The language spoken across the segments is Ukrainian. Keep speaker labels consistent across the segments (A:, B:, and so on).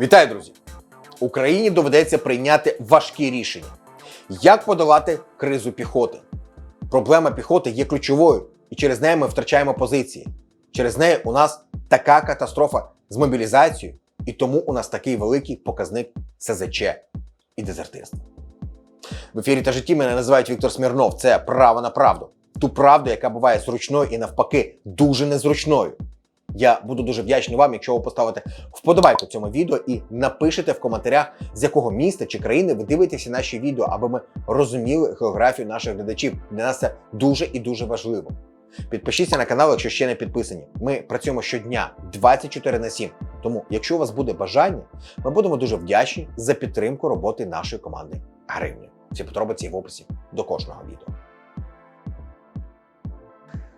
A: Вітаю, друзі! Україні доведеться прийняти важкі рішення. Як подолати кризу піхоти? Проблема піхоти є ключовою, і через неї ми втрачаємо позиції. Через неї у нас така катастрофа з мобілізацією, і тому у нас такий великий показник СЗЧ і дезертирства. В ефірі та житті мене називають Віктор Смірнов. Це право на правду. Ту правду, яка буває зручною і навпаки дуже незручною. Я буду дуже вдячний вам, якщо ви поставите вподобайку цьому відео і напишете в коментарях, з якого міста чи країни ви дивитеся наші відео, аби ми розуміли географію наших глядачів. Для нас це дуже і дуже важливо. Підпишіться на канал, якщо ще не підписані. Ми працюємо щодня 24 на 7. Тому, якщо у вас буде бажання, ми будемо дуже вдячні за підтримку роботи нашої команди гривні. Всі подробиці в описі до кожного відео.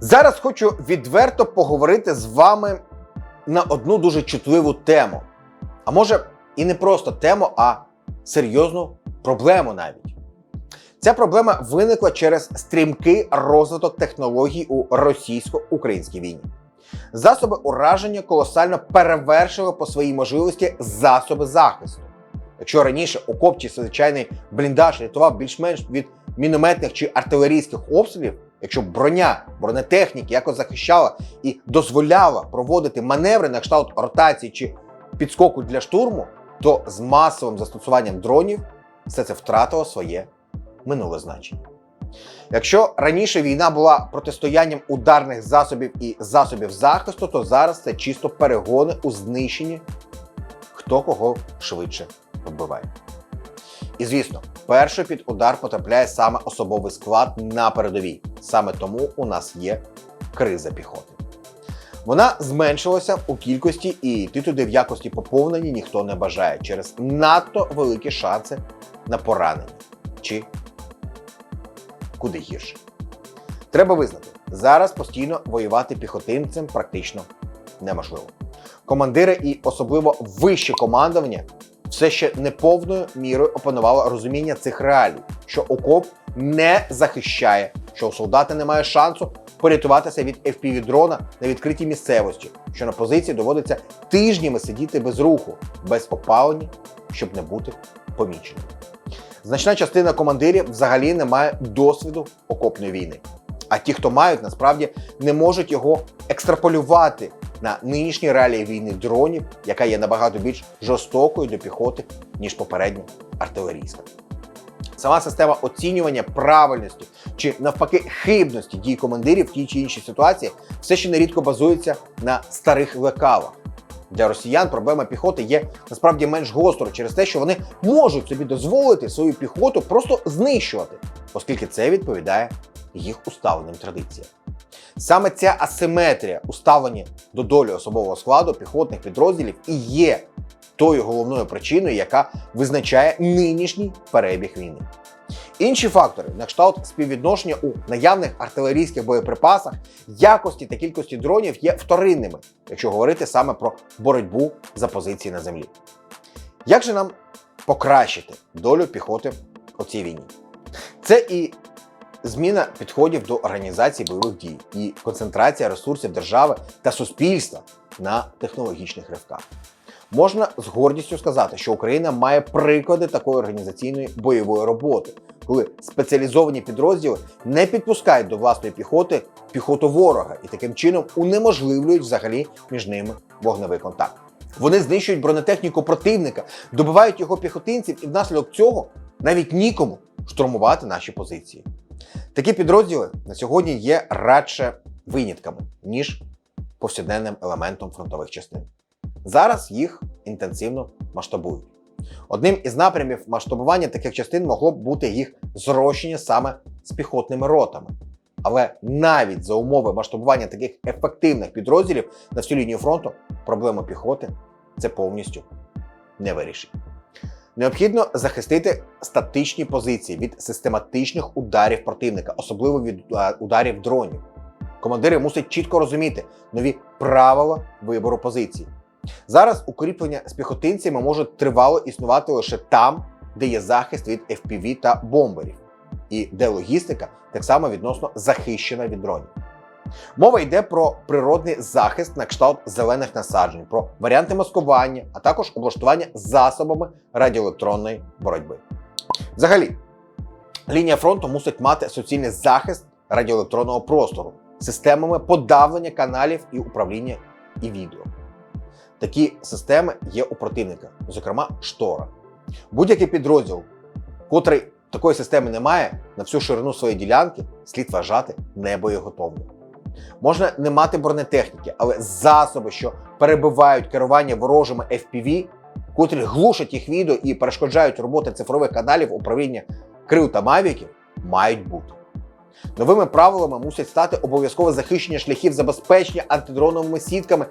A: Зараз хочу відверто поговорити з вами на одну дуже чутливу тему. А може, і не просто тему, а серйозну проблему навіть. Ця проблема виникла через стрімкий розвиток технологій у російсько-українській війні. Засоби ураження колосально перевершили по своїй можливості засоби захисту. Якщо раніше окоп чи звичайний бліндаж рятував більш-менш від мінометних чи артилерійських обстрілів, якщо броня, бронетехніки якось захищала і дозволяла проводити маневри на кшталт ротації чи підскоку для штурму, то з масовим застосуванням дронів все це втратило своє минуле значення. Якщо раніше війна була протистоянням ударних засобів і засобів захисту, то зараз це чисто перегони у знищенні, хто кого швидше вбиває. І звісно, перший під удар потрапляє саме особовий склад на передовій. Саме тому у нас є криза піхоти. Вона зменшилася у кількості, і йти туди в якості поповнення ніхто не бажає через надто великі шанси на поранення чи куди гірше. Треба визнати, зараз постійно воювати піхотинцем практично неможливо. Командири і особливо вище командування все ще не повною мірою опанувало розуміння цих реалій, що окоп не захищає, що у солдата немає шансу порятуватися від fpv дрона на відкритій місцевості, що на позиції доводиться тижнями сидіти без руху, без опалення, щоб не бути поміченим. Значна частина командирів взагалі не має досвіду окопної війни. А ті, хто мають, насправді не можуть його екстраполювати на нинішні реалії війни дронів, яка є набагато більш жорстокою для піхоти, ніж попередня артилерійська. Сама система оцінювання правильності чи навпаки хибності дій командирів в тій чи іншій ситуації все ще нерідко базується на старих лекалах. Для росіян проблема піхоти є насправді менш гострою через те, що вони можуть собі дозволити свою піхоту просто знищувати, оскільки це відповідає їх уставленим традиціям. Саме ця асиметрія уставлення до долі особового складу піхотних підрозділів і є тою головною причиною, яка визначає нинішній перебіг війни. Інші фактори, на кшталт співвідношення у наявних артилерійських боєприпасах, якості та кількості дронів є вторинними, якщо говорити саме про боротьбу за позиції на землі. Як же нам покращити долю піхоти у цій війні? Це і зміна підходів до організації бойових дій, і концентрація ресурсів держави та суспільства на технологічних ривках. Можна з гордістю сказати, що Україна має приклади такої організаційної бойової роботи, коли спеціалізовані підрозділи не підпускають до власної піхоти піхоту ворога і таким чином унеможливлюють взагалі між ними вогневий контакт. Вони знищують бронетехніку противника, добивають його піхотинців, і внаслідок цього навіть нікому штурмувати наші позиції. Такі підрозділи на сьогодні є радше винятками, ніж повсякденним елементом фронтових частин. Зараз їх інтенсивно масштабують. Одним із напрямів масштабування таких частин могло б бути їх зрощення саме з піхотними ротами. Але навіть за умови масштабування таких ефективних підрозділів на всю лінію фронту проблему піхоти це повністю не вирішить. Необхідно захистити статичні позиції від систематичних ударів противника, особливо від е, ударів дронів. Командири мусять чітко розуміти нові правила вибору позицій. Зараз укріплення з піхотинцями може тривало існувати лише там, де є захист від FPV та бомберів, і де логістика так само відносно захищена від дронів. Мова йде про природний захист на кшталт зелених насаджень, про варіанти маскування, а також облаштування засобами радіоелектронної боротьби. Взагалі, лінія фронту мусить мати суцільний захист радіоелектронного простору, системами подавлення каналів і управління і відео. Такі системи є у противника, зокрема штора. Будь-який підрозділ, котрий такої системи не має, на всю ширину своєї ділянки слід вважати небоєготовним. Можна не мати бронетехніки, але засоби, що перебивають керування ворожими FPV, котрі глушать їх відео і перешкоджають роботи цифрових каналів управління крил та мавіків, мають бути. Новими правилами мусять стати обов'язкове захищення шляхів забезпечення антидроновими сітками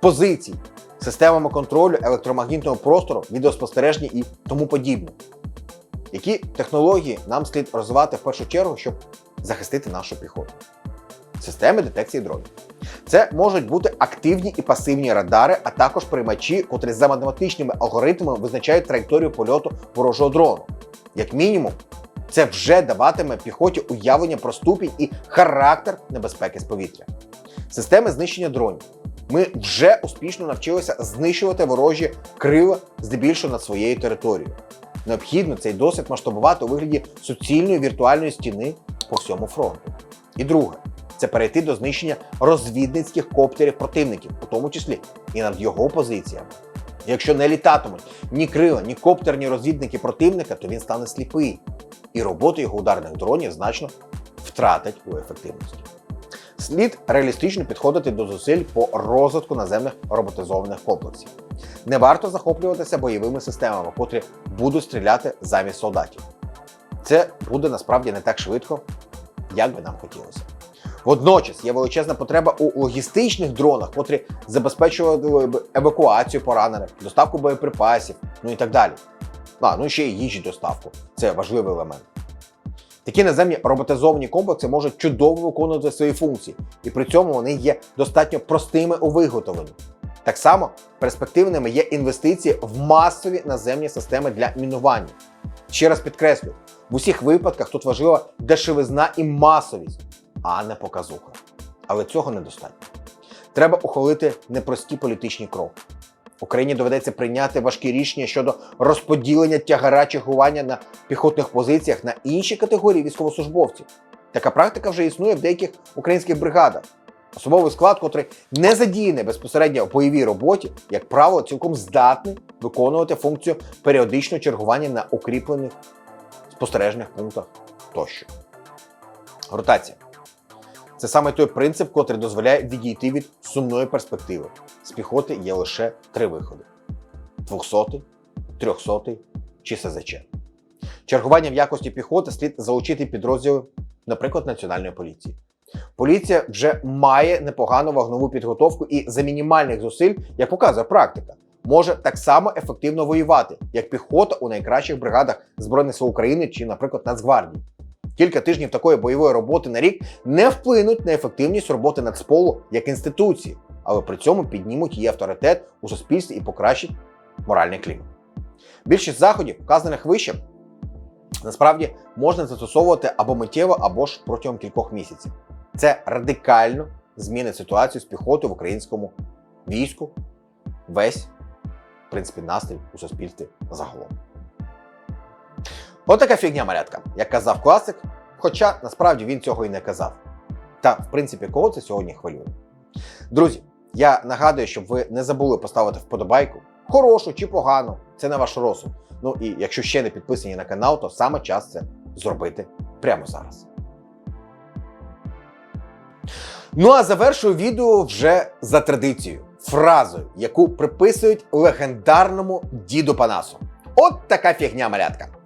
A: позицій, системами контролю електромагнітного простору, відеоспостереження і тому подібне. Які технології нам слід розвивати в першу чергу, щоб захистити нашу піхоту? Системи детекції дронів. Це можуть бути активні і пасивні радари, а також приймачі, котрі за математичними алгоритмами визначають траєкторію польоту ворожого дрону. Як мінімум, це вже даватиме піхоті уявлення про ступінь і характер небезпеки з повітря. Системи знищення дронів. Ми вже успішно навчилися знищувати ворожі крила здебільшого над своєю територією. Необхідно цей досвід масштабувати у вигляді суцільної віртуальної стіни по всьому фронту. І друге це перейти до знищення розвідницьких коптерів противників, у тому числі і над його позиціями. Якщо не літатимуть ні крила, ні коптер, ні розвідники противника, то він стане сліпий, і робота його ударних дронів значно втратить у ефективності. Слід реалістично підходити до зусиль по розвитку наземних роботизованих комплексів. Не варто захоплюватися бойовими системами, котрі будуть стріляти замість солдатів. Це буде насправді не так швидко, як би нам хотілося. Водночас є величезна потреба у логістичних дронах, котрі забезпечували б евакуацію поранених, доставку боєприпасів, ну і так далі. А, ну ще й їжі доставку. Це важливий елемент. Такі наземні роботизовані комплекси можуть чудово виконувати свої функції, і при цьому вони є достатньо простими у виготовленні. Так само перспективними є інвестиції в масові наземні системи для мінування. Ще раз підкреслю, в усіх випадках тут важлива дешевизна і масовість, а не показуха. Але цього недостатньо. Треба ухвалити непрості політичні кроки. Україні доведеться прийняти важкі рішення щодо розподілення тягара чергування на піхотних позиціях на інші категорії військовослужбовців. Така практика вже існує в деяких українських бригадах. Особовий склад, котрий не задіяний безпосередньо в бойовій роботі, як правило, цілком здатний виконувати функцію періодичного чергування на укріплених спостережних пунктах тощо. Ротація. Це саме той принцип, котрий дозволяє відійти від сумної перспективи. З піхоти є лише три виходи: 200, 300 чи СЗЧ. Чергування в якості піхоти слід залучити підрозділи, наприклад, Національної поліції. Поліція вже має непогану вогнову підготовку і за мінімальних зусиль, як показує практика, може так само ефективно воювати, як піхота у найкращих бригадах Збройних сил України чи, наприклад, Нацгвардії. Кілька тижнів такої бойової роботи на рік не вплинуть на ефективність роботи Нацполу як інституції, але при цьому піднімуть її авторитет у суспільстві і покращать моральний клімат. Більшість заходів, вказаних вище, насправді можна застосовувати або миттєво, або ж протягом кількох місяців. Це радикально змінить ситуацію з піхотою в українському війську, весь, в принципі, настрій у суспільстві загалом. Отака фігня малятка, як казав класик, хоча насправді він цього і не казав. Та, в принципі, кого це сьогодні хвилює. Друзі, я нагадую, щоб ви не забули поставити вподобайку, хорошу чи погану, це на ваш розсуд. Ну і якщо ще не підписані на канал, то саме час це зробити прямо зараз. Ну а завершую відео вже за традицією, фразою, яку приписують легендарному діду Панасу. От така фігня малятка,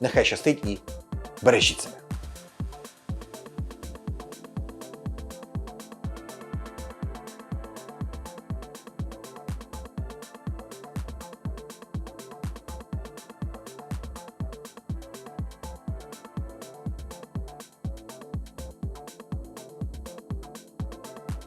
A: Нехай щастить і бережіть себе.